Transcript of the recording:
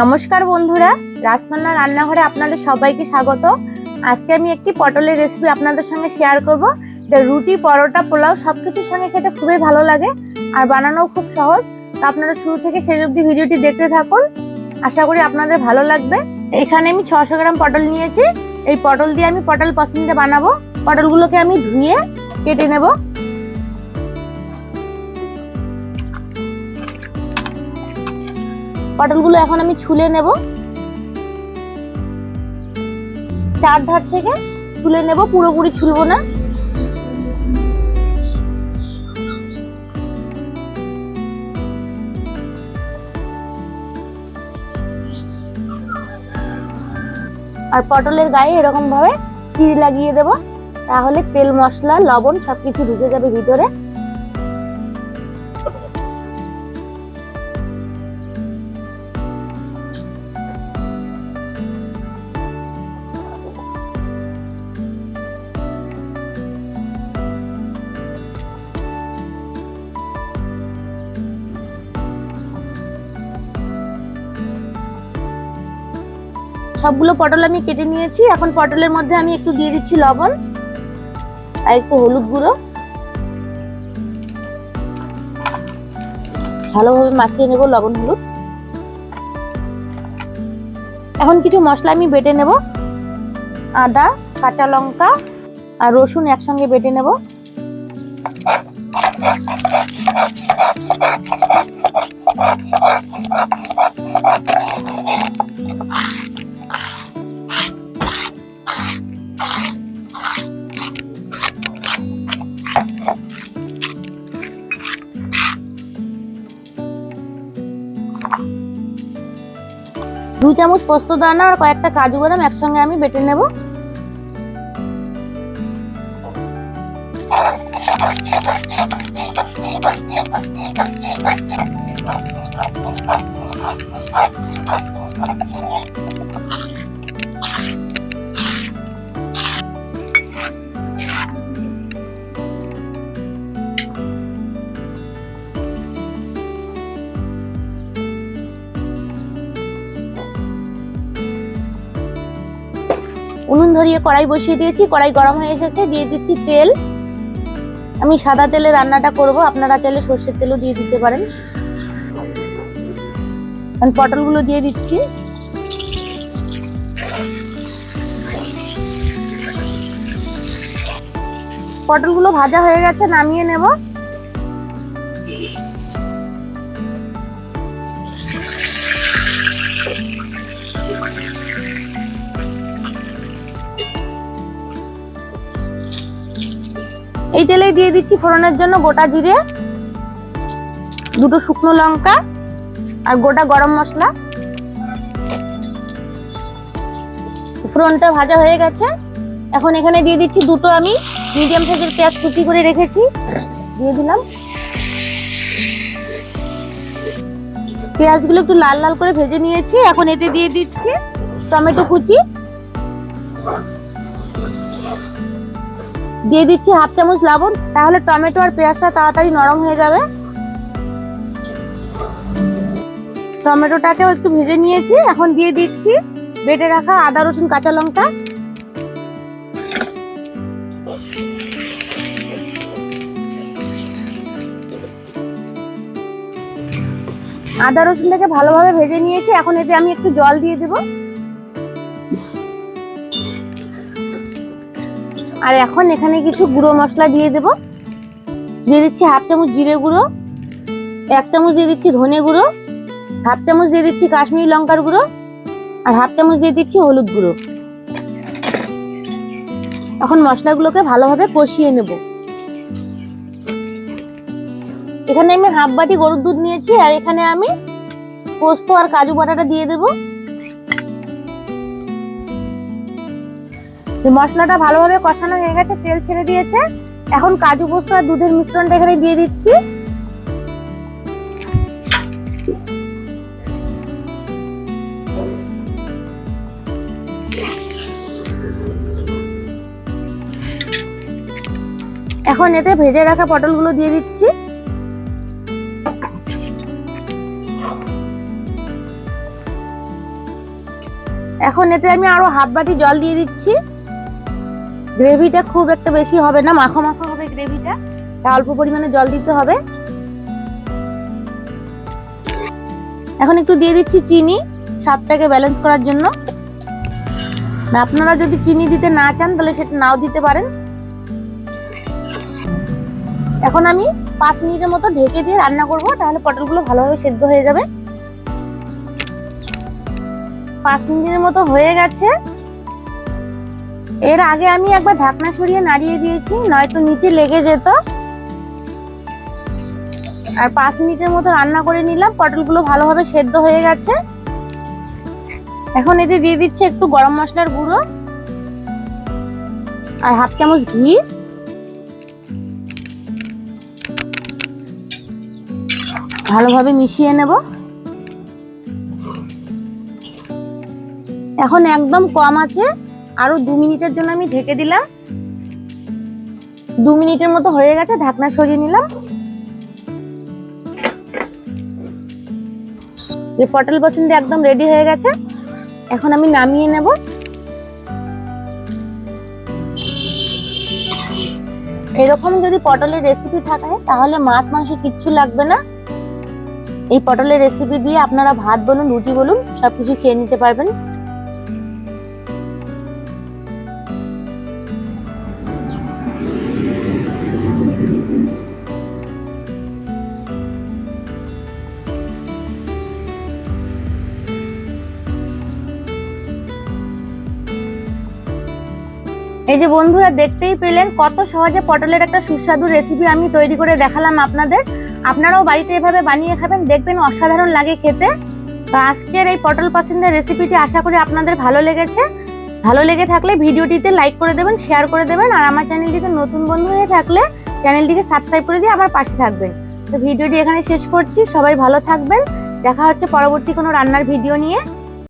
নমস্কার বন্ধুরা, রাজকন্যা রান্নাঘরে আপনাদের সবাইকে স্বাগত। আজকে আমি একটি পটলের রেসিপি আপনাদের সঙ্গে শেয়ার করব। এটা রুটি, পরোটা, পোলাও সবকিছুর সঙ্গে খেতে খুবই ভালো লাগে আর বানানোও খুব সহজ। তো আপনারা শুরু থেকে শেষ অবধি ভিডিওটি দেখতে থাকুন। আশা করি আপনাদের ভালো লাগবে। এখানে আমি ছশো গ্রাম পটল নিয়েছি। এই পটল দিয়ে আমি পটল পছন্দে বানাবো। পটলগুলোকে আমি ধুয়ে কেটে নেব। পটলগুলো এখন আমি ছুলে নেব। চার ধার থেকে ছুলে নেব, পুরোপুরি ছুলবো না। আর পটলের গায়ে এরকম ভাবে চিড়ি লাগিয়ে দেব। তাহলে তেল, মশলা, লবণ সবকিছু ঢুকে যাবে ভিতরে। সবগুলো পটল আমি কেটে নিয়েছি। এখন পটলের মধ্যে আমি একটু দিয়ে দিচ্ছি লবণ আর একটু হলুদ গুঁড়ো। ভালোভাবে মাখিয়ে নেব লবণ, হলুদ। এখন কিছু মশলা আমি বেটে নেব। আদা, কাঁচা লঙ্কা আর রসুন একসঙ্গে বেটে নেব। দু চামচ পোস্ত দানা আর কয়েকটা কাজু বাদাম একসঙ্গে আমি বেটে নেব। উনুন ধরিয়ে কড়াই বসিয়ে দিয়েছি, কড়াই গরম হয়ে এসেছে, দিয়ে দিচ্ছি তেল। আমি সাদা তেলে রান্নাটা করব, আপনারা চাইলে সর্ষের তেলও দিয়ে দিতে পারেন। পটলগুলো দিয়ে দিচ্ছি। পটলগুলো ভাজা হয়ে গেছে, নামিয়ে নেব। এই তেলেই দিয়ে দিচ্ছি ফোড়নের জন্য গোটা জিরে, দুটো শুকনো লঙ্কা আর গোটা গরম মশলা। ফোড়নটা ভাজা হয়ে গেছে। এখন এখানে দিয়ে দিচ্ছি দুটো আমি মিডিয়াম সাইজের পেঁয়াজ কুচি করে রেখেছি। দিয়ে দিলাম। পেঁয়াজগুলো একটু লাল লাল করে ভেজে নিয়েছি। এখন এতে দিয়ে দিচ্ছি টমেটো কুচি। দিয়ে দিচ্ছি হাফ চামচ লবণ, তাহলে টমেটো আর পেঁয়াজটা তাড়াতাড়ি নরম হয়ে যাবে। টমেটোটাকেও একটু ভেজে নিয়েছি, এখন দিয়ে দিচ্ছি বেটে রাখা আদা, রসুন, কাঁচা লঙ্কা। আদা, রসুনটাকে ভালোভাবে ভেজে নিয়েছি, এখন এতে আমি একটু জল দিয়ে দেবো। আর এখন এখানে কিছু গুঁড়ো মশলা দিয়ে দেব। দিয়ে দিচ্ছি হাফ চামচ জিরে গুঁড়ো, এক চামচ দিয়ে দিচ্ছি ধনে গুঁড়ো, হাফ চামচ দিয়ে দিচ্ছি কাশ্মীরি লঙ্কার গুঁড়ো, আর হাফ চামচ দিয়ে দিচ্ছি হলুদ গুঁড়ো। এখন মশলাগুলোকে ভালোভাবে কষিয়ে নেব। এখানে আমি হাফ বাটি গরুর দুধ নিয়েছি, আর এখানে আমি পোস্ত আর কাজু বাটাটা দিয়ে দেবো। মশলাটা ভালোভাবে কষানো হয়ে গেছে, তেল ছেড়ে দিয়েছে। এখন কাজু পোস্ত আর দুধের মিশ্রণটা এখানে দিয়ে দিচ্ছি। এখন এতে ভেজে রাখা পটলগুলো দিয়ে দিচ্ছি। এখন এতে আমি আরও হাফ বাটি জল দিয়ে দিচ্ছি। গ্রেভিটা খুব একটা বেশি হবে না মাখো মাখো হবে গ্রেভিটা। তা অল্প পরিমাণে জল দিতে হবে। এখন একটু দিয়ে দিচ্ছি চিনি, স্বাদটাকে ব্যালেন্স করার জন্য। আপনারা যদি চিনি দিতে না চান, তাহলে সেটা নাও দিতে পারেন। এখন আমি পাঁচ মিনিটের মতো ঢেকে দিয়ে রান্না করব, তাহলে পটলগুলো ভালোভাবে সেদ্ধ হয়ে যাবে। পাঁচ মিনিটের মতো হয়ে গেছে। এর আগে আমি একবার ঢাকনা সরিয়ে নাড়িয়ে দিয়েছি, নয়তো নিচে লেগে যেত। আর পাঁচ মিনিটের মতো রান্না করে নিলাম, পটলগুলো ভালোভাবে সেদ্ধ হয়ে গেছে। এখন এতে দিয়ে দিচ্ছে একটু গরম মশলার গুঁড়ো আর হাফ চামচ ঘি। ভালোভাবে মিশিয়ে নেব। এখন একদম কম আছে। আরও দু মিনিটের জন্য আমি ঢেকে দিলাম। দু মিনিটের মতো হয়ে গেছে, ঢাকনা সরিয়ে নিলাম। যে পটল পছন্দ একদম রেডি হয়ে গেছে, এখন আমি নামিয়ে নেব। এরকম যদি পটলের রেসিপি থাকে, তাহলে মাছ, মাংস কিচ্ছু লাগবে না। এই পটলের রেসিপি দিয়ে আপনারা ভাত বলুন, রুটি বলুন, সবকিছু খেয়ে নিতে পারবেন। এই যে বন্ধুরা, দেখতেই পেলেন কত সহজে পটলের একটা সুস্বাদু রেসিপি আমি তৈরি করে দেখালাম আপনাদের। আপনারাও বাড়িতে এভাবে বানিয়ে খাবেন, দেখবেন অসাধারণ লাগে খেতে। তো আজকের এই পটল পছন্দের রেসিপিটি আশা করি আপনাদের ভালো লেগেছে। ভালো লেগে থাকলে ভিডিওটিতে লাইক করে দেবেন শেয়ার করে দেবেন, আর আমার চ্যানেলটিতে নতুন বন্ধু হয়ে থাকলে চ্যানেলটিকে সাবস্ক্রাইব করে দিয়ে আমার পাশে থাকবেন। তো ভিডিওটি এখানে শেষ করছি, সবাই ভালো থাকবেন। দেখা হচ্ছে পরবর্তী কোনো রান্নার ভিডিও নিয়ে।